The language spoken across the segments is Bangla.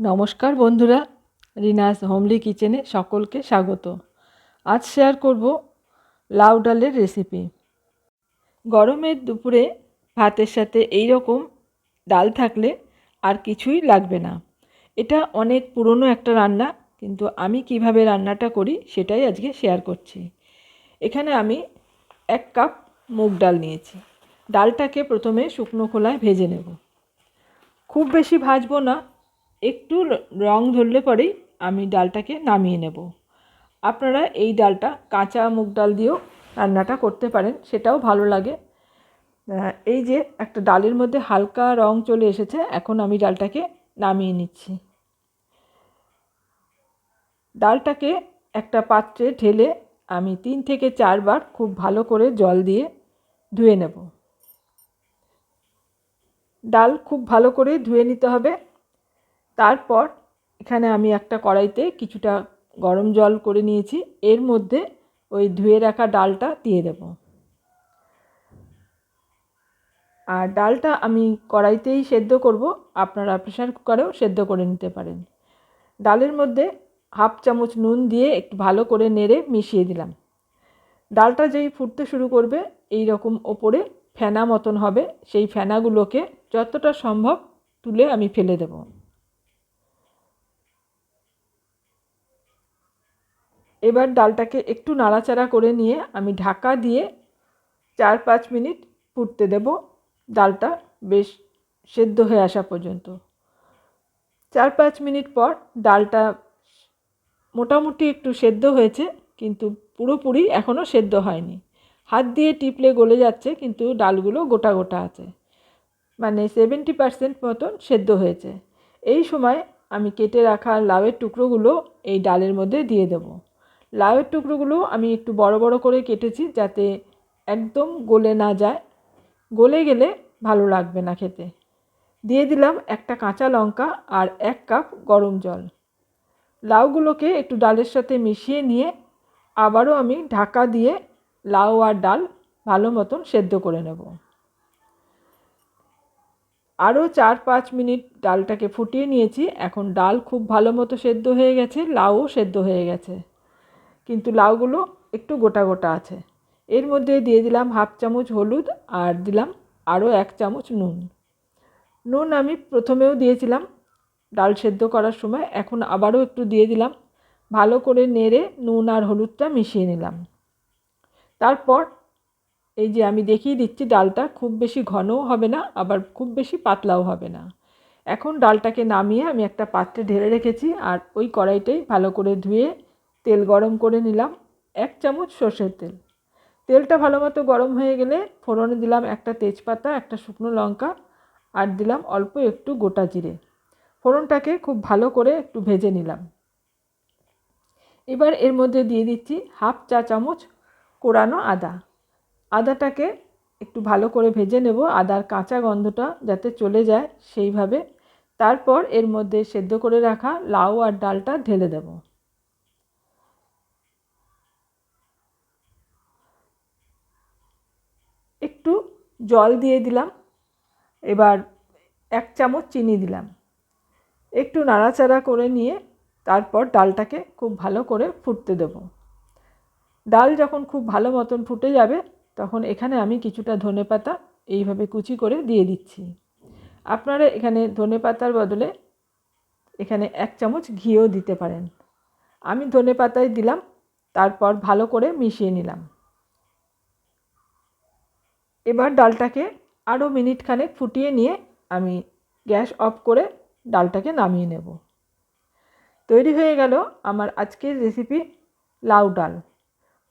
নমস্কার বন্ধুরা, রিনাস হোমলি কিচেনে সকলকে স্বাগত। আজ শেয়ার করব লাউ ডালের রেসিপি গরমের দুপুরে ভাতের সাথে এই রকম ডাল থাকলে আর কিছুই লাগবে না। এটা অনেক পুরনো একটা রান্না, কিন্তু আমি কীভাবে রান্নাটা করি সেটাই আজকে শেয়ার করছি। এখানে আমি এক কাপ মুগ ডাল নিয়েছি। ডালটাকে প্রথমে শুকনো খোলায় ভেজে নেব। খুব বেশি ভাজবো না একটু রং ধরলে পরেই আমি ডালটাকে নামিয়ে নেব। আপনারা এই ডালটা কাঁচা মুগ ডাল দিয়েও রান্নাটা করতে পারেন, সেটাও ভালো লাগে। এই যে একটা ডালের মধ্যে হালকা রং চলে এসেছে, এখন আমি ডালটাকে নামিয়ে নিচ্ছি। ডালটাকে একটা পাত্রে ঢেলে আমি তিন থেকে চারবার খুব ভালো করে জল দিয়ে ধুয়ে নেব। ডাল খুব ভালো করে ধুয়ে নিতে হবে। তারপর এখানে আমি একটা কড়াইতে কিছুটা গরম জল করে নিয়েছি। এর মধ্যে ওই ধুয়ে রাখা ডালটা দিয়ে দেব। আর ডালটা আমি কড়াইতেই সেদ্ধ করব। আপনারা প্রেশার কুকারেও সেদ্ধ করে নিতে পারেন। ডালের মধ্যে হাফ চামচ নুন দিয়ে একটু ভালো করে নেড়ে মিশিয়ে দিলাম। ডালটা যেই ফুটতে শুরু করবে, এই রকম ওপরে ফেনা মতন হবে। সেই ফেনাগুলোকে যতটা সম্ভব তুলে আমি ফেলে দেবো। এবার ডালটাকে একটু নাড়াচাড়া করে নিয়ে আমি ঢাকা দিয়ে চার পাঁচ মিনিট ফুটতে দেব। ডালটা বেশ সেদ্ধ হয়ে আসা পর্যন্ত। চার পাঁচ মিনিট পর ডালটা মোটামুটি একটু সেদ্ধ হয়েছে, কিন্তু পুরোপুরি এখনও সেদ্ধ হয়নি। হাত দিয়ে টিপলে গলে যাচ্ছে, কিন্তু ডালগুলো গোটা গোটা আছে। মানে সেভেন্টি পারসেন্ট মতন সেদ্ধ হয়েছে। এই সময় আমি কেটে রাখা লাউয়ের টুকরোগুলো এই ডালের মধ্যে দিয়ে দেবো। লাউয়ের টুকরোগুলো আমি একটু বড় বড় করে কেটেছি যাতে একদম গলে না যায়। গলে গেলে ভালো লাগবে না খেতে। দিয়ে দিলাম একটা কাঁচা লঙ্কা আর এক কাপ গরম জল। লাউগুলোকে একটু ডালের সাথে মিশিয়ে নিয়ে আবারও আমি ঢাকা দিয়ে লাউ আর ডাল ভালো মতন সেদ্ধ করে নেব। আরও চার পাঁচ মিনিট ডালটাকে ফুটিয়ে নিয়েছি। এখন ডাল খুব ভালো মতো সেদ্ধ হয়ে গেছে, লাউও সেদ্ধ হয়ে গেছে। কিন্তু লাউগুলো একটু গোটা গোটা আছে। এর মধ্যে দিয়ে দিলাম হাফ চামচ হলুদ আর দিলাম আরও এক চামচ নুন। নুন আমি প্রথমেও দিয়েছিলাম ডাল সেদ্ধ করার সময়, এখন আবারও একটু দিয়ে দিলাম। ভালো করে নেড়ে নুন আর হলুদটা মিশিয়ে নিলাম। তারপর এই যে আমি দেখিয়ে দিচ্ছি ডালটা, খুব বেশি ঘনও হবে না, আবার খুব বেশি পাতলাও হবে না। এখন ডালটাকে নামিয়ে আমি একটা পাত্রে ঢেলে রেখেছি আর ওই কড়াইটাই ভালো করে ধুয়ে তেল গরম করে নিলাম এক চামচ সর্ষের তেল। তেলটা ভালো মতো গরম হয়ে গেলে ফোড়নে দিলাম একটা তেজপাতা, একটা শুকনো লঙ্কা আর দিলাম অল্প একটু গোটা জিরে। ফোড়নটাকে খুব ভালো করে একটু ভেজে নিলাম। এবার এর মধ্যে দিয়ে দিচ্ছি হাফ চা চামচ কোরানো আদা। আদাটাকে একটু ভালো করে ভেজে নেব, আদার কাঁচা গন্ধটা যাতে চলে যায় সেইভাবে। তারপর এর মধ্যে সেদ্ধ করে রাখা লাউ আর ডালটা ঢেলে দেবো একটু জল দিয়ে দিলাম। এবার এক চামচ চিনি দিলাম। একটু নাড়াচাড়া করে নিয়ে তারপর ডালটাকে খুব ভালো করে ফুটতে দেব। ডাল যখন খুব ভালো মতন ফুটে যাবে, তখন এখানে আমি কিছুটা ধনে পাতা এইভাবে কুচি করে দিয়ে দিচ্ছি। আপনারা এখানে ধনে পাতার বদলে এখানে এক চামচ ঘিও দিতে পারেন। আমি ধনে পাতায় দিলাম, তারপর ভালো করে মিশিয়ে নিলাম। এবার ডালটাকে আরও মিনিট খানেক ফুটিয়ে নিয়ে আমি গ্যাস অফ করে ডালটাকে নামিয়ে নেব। তৈরি হয়ে গেল আমার আজকের রেসিপি লাউ ডাল।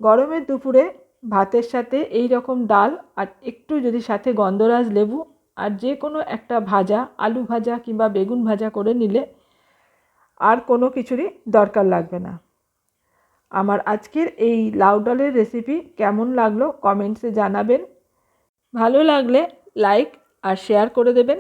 গরমের দুপুরে ভাতের সাথে এই রকম ডাল আর একটু যদি সাথে গন্ধরাজ লেবু আর যে কোনো একটা ভাজা, আলু ভাজা কিংবা বেগুন ভাজা করে নিলে আর কোনো কিছুরই দরকার লাগবে না। আমার আজকের এই লাউ ডালের রেসিপি কেমন লাগল কমেন্টসে জানাবেন। ভালো লাগলে লাইক আর শেয়ার করে দেবেন।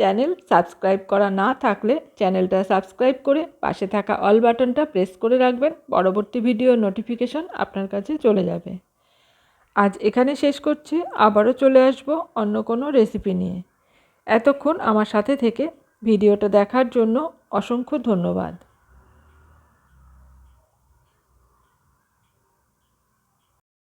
চ্যানেল সাবস্ক্রাইব করা না থাকলে চ্যানেলটা সাবস্ক্রাইব করে পাশে থাকা অল বাটনটা প্রেস করে রাখবেন। পরবর্তী ভিডিও নোটিফিকেশন আপনার কাছে চলে যাবে। আজ এখানে শেষ করছি। আবারও চলে আসব অন্য কোনো রেসিপি নিয়ে। এতক্ষণ আমার সাথে থেকে ভিডিওটা দেখার জন্য অসংখ্য ধন্যবাদ।